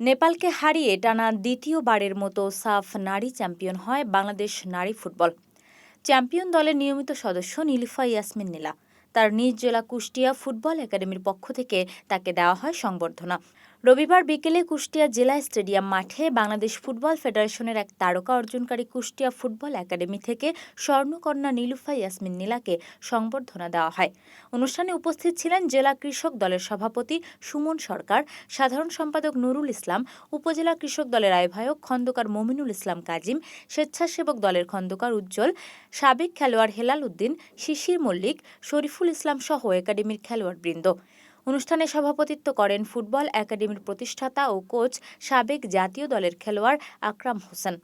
নেপালকে হারিয়ে টানা দ্বিতীয়বারের মতো সাফ নারী চ্যাম্পিয়ন হয় বাংলাদেশ নারী ফুটবল। চ্যাম্পিয়ন দলের নিয়মিত সদস্য নীলিফা ইয়াসমিন নীলা। তার নিজ জেলা কুষ্টিয়া ফুটবল একাডেমির পক্ষ থেকে তাকে দেওয়া হয় সংবর্ধনা। রবিবার বিকেলে কুষ্টিয়া জেলা স্টেডিয়াম মাঠে বাংলাদেশ ফুটবল ফেডারেশনের এক তারকা অর্জনকারী কুষ্টিয়া ফুটবল একাডেমি থেকে স্বর্ণকন্যা নীলুফা ইয়াসমিন নীলাকে সংবর্ধনা দেওয়া হয়। অনুষ্ঠানে উপস্থিত ছিলেন জেলা কৃষক দলের সভাপতি সুমন সরকার, সাধারণ সম্পাদক নুরুল ইসলাম, উপজেলা কৃষক দলের আহ্বায়ক খন্দকার মমিনুল ইসলাম কাজিম, স্বেচ্ছাসেবক দলের খন্দকার উজ্জ্বল, সাবেক খেলোয়াড় হেলাল উদ্দিন, শিশির মল্লিক, শরীফুল ইসলাম সহ একাডেমির খেলোয়াড়বৃন্দ। অনুষ্ঠানে সভাপতিত্ব করেন ফুটবল একাডেমির প্রতিষ্ঠাতা ও কোচ সাবেক জাতীয় দলের খেলোয়াড় আকরাম হোসেন।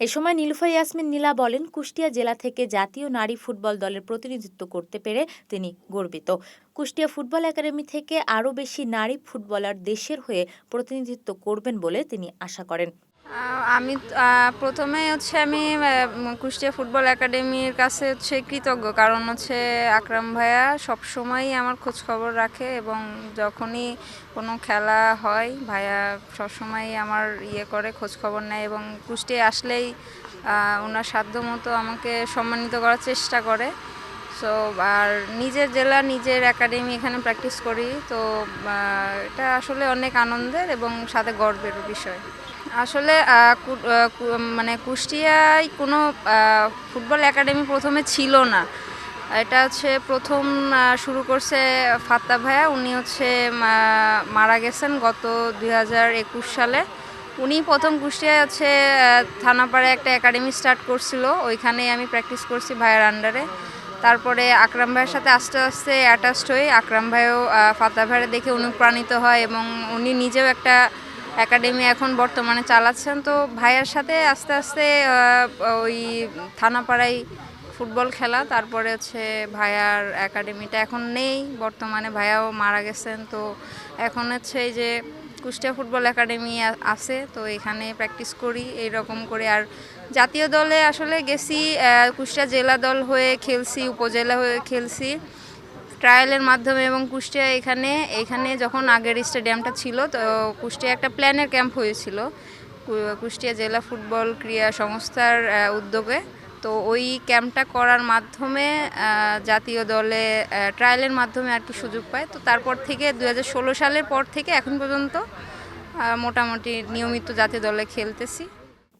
এ সময় নীলুফা ইয়াসমিন নীলা বলেন, কুষ্টিয়া জেলা থেকে জাতীয় নারী ফুটবল দলের প্রতিনিধিত্ব করতে পেরে তিনি গর্বিত। কুষ্টিয়া ফুটবল একাডেমি থেকে আরও বেশি নারী ফুটবলার দেশের হয়ে প্রতিনিধিত্ব করবেন বলে তিনি আশা করেন। আমি প্রথমে হচ্ছে আমি কুষ্টিয়া ফুটবল একাডেমির কাছে হচ্ছে কৃতজ্ঞ। কারণ হচ্ছে আকরাম ভাইয়া সবসময়ই আমার খোঁজ খবর রাখে এবং যখনই কোনো খেলা হয়, ভাইয়া সবসময়ই আমার ইয়ে করে খোঁজ খবর নেয় এবং কুষ্টিয়া আসলেই ওনার সাধ্য মতো আমাকে সম্মানিত করার চেষ্টা করে। সো আর নিজের জেলা, নিজের একাডেমি এখানে প্র্যাকটিস করি। তো এটা আসলে অনেক আনন্দের এবং সাথে গর্বের বিষয়। আসলে মানে কুষ্টিয়ায় কোনো ফুটবল একাডেমি প্রথমে ছিল না। এটা হচ্ছে প্রথম শুরু করছে ফাত্তা ভাইয়া। উনি হচ্ছে মারা গেছেন গত দু হাজার একুশ সালে। উনি প্রথম কুষ্টিয়ায় হচ্ছে থানাপাড়ায় একটা একাডেমি স্টার্ট করছিল। ওইখানেই আমি প্র্যাকটিস করছি ভাইয়ের আন্ডারে তারপরে আকরাম ভাইয়ের সাথে আস্তে আস্তে অ্যাটাচড হই। আকরাম ভাইও ফাত্তা ভাইয়ের দেখে অনুপ্রাণিত হয় এবং উনি নিজেও একটা একাডেমি এখন বর্তমানে চালাচ্ছেন। তো ভাইয়ের সাথে আস্তে আস্তে ওই থানাপাড়ায় ফুটবল খেলা। তারপরে হচ্ছে ভাইয়ার একাডেমিটা এখন নেই। বর্তমানে ভাইয়াও মারা গেছেন। তো এখন হচ্ছে এই যে কুষ্টিয়া ফুটবল একাডেমি আছে, তো এখানে প্র্যাকটিস করি এই রকম করে। আর জাতীয় দলে আসলে গেছি কুষ্টিয়া জেলা দল হয়ে খেলছি, উপজেলা হয়ে খেলছি। ট্রায়ালের মাধ্যমে এবং কুষ্টিয়া এখানে এখানে যখন আগের স্টেডিয়ামটা ছিল, তো কুষ্টিয়া একটা প্ল্যানের ক্যাম্প হয়েছিল। কুষ্টিয়া জেলা ফুটবল ক্রীড়া সংস্থার উদ্যোগে। তো ওই ক্যাম্পটা করার মাধ্যমে জাতীয় দলে ট্রায়ালের মাধ্যমে আর কি সুযোগ পায়। তো তারপর থেকে দু হাজার ষোলো সালের পর থেকে এখন পর্যন্ত মোটামুটি নিয়মিত জাতীয় দলে খেলতেছি।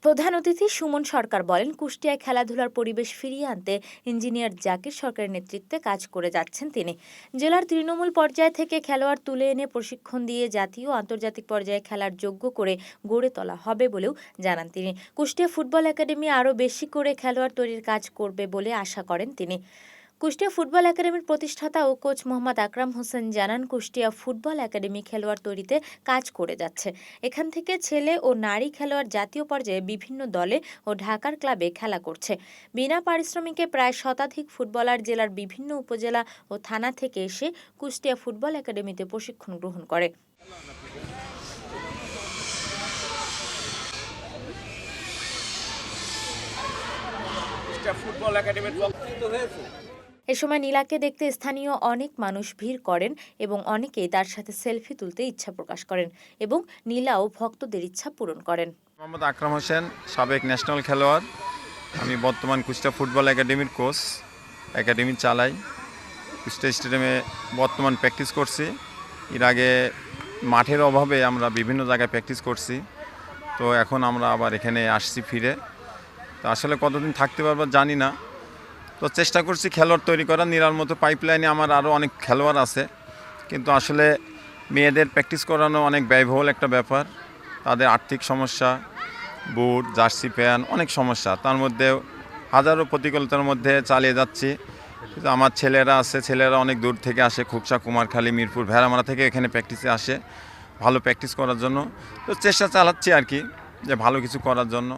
প্রধান অতিথি সুমন সরকার বলেন, কুষ্টিয়ায় খেলাধুলার পরিবেশ ফিরিয়ে আনতে ইঞ্জিনিয়ার জাকির সরকারের নেতৃত্বে কাজ করে যাচ্ছেন তিনি। জেলার তৃণমূল পর্যায় থেকে খেলোয়াড় তুলে এনে প্রশিক্ষণ দিয়ে জাতীয় আন্তর্জাতিক পর্যায়ে খেলার যোগ্য করে গড়ে তোলা হবে বলেও জানান তিনি। কুষ্টিয়া ফুটবল একাডেমি আরও বেশি করে খেলোয়াড় তৈরির কাজ করবে বলে আশা করেন তিনি। কুষ্টিয়া ফুটবল একাডেমির প্রতিষ্ঠাতা ও কোচ মোহাম্মদ আকরাম হোসেন জানান, কুষ্টিয়া ফুটবল একাডেমি খেলোয়াড় তৈরিতে কাজ করে যাচ্ছে। এখান থেকে ছেলে ও নারী খেলোয়াড় জাতীয় পর্যায়ে বিভিন্ন দলে ও ঢাকার ক্লাবে খেলা করছে। বিনা পারিশ্রমিকে প্রায় শতাধিক ফুটবলার জেলার বিভিন্ন উপজেলা ও থানা থেকে এসে কুষ্টিয়া ফুটবল একাডেমিতে প্রশিক্ষণ গ্রহণ করে। ফুটবল একাডেমির হয়েছে এ সময় নীলাকে দেখতে স্থানীয় অনেক মানুষ ভিড় করেন এবং অনেকেই তার সাথে সেলফি তুলতে ইচ্ছা প্রকাশ করেন এবং নীলাও ভক্তদের ইচ্ছা পূরণ করেন। মোহাম্মদ আকরাম হোসেন, সাবেক ন্যাশনাল খেলোয়াড়। আমি বর্তমান কুষ্টা ফুটবল একাডেমির কোচ, একাডেমি চালাই। কুষ্টা স্টেডিয়ামে বর্তমান প্র্যাকটিস করছি। এর আগে মাঠের অভাবে আমরা বিভিন্ন জায়গায় প্র্যাকটিস করছি। তো এখন আমরা আবার এখানে আসছি ফিরে। তো আসলে কতদিন থাকতে পারব জানি না। তো চেষ্টা করছি খেলোয়াড় তৈরি করা নিরার মতো পাইপলাইনে আমার আরও অনেক খেলোয়াড় আছে। কিন্তু আসলে মেয়েদের প্র্যাকটিস করানো অনেক ব্যয়বহুল একটা ব্যাপার। তাদের আর্থিক সমস্যা বুট জার্সি প্যান অনেক সমস্যা। তার মধ্যে হাজারো প্রতিকূলতার মধ্যে চালিয়ে যাচ্ছি। কিন্তু আমার ছেলেরা আছে, ছেলেরা অনেক দূর থেকে আসে, খুকসা, কুমারখালী, মিরপুর, ভেড়ামারা থেকে এখানে প্র্যাকটিসে আসে। ভালো প্র্যাকটিস করার জন্য। তো চেষ্টা চালাচ্ছি আর কি, যে ভালো কিছু করার জন্য।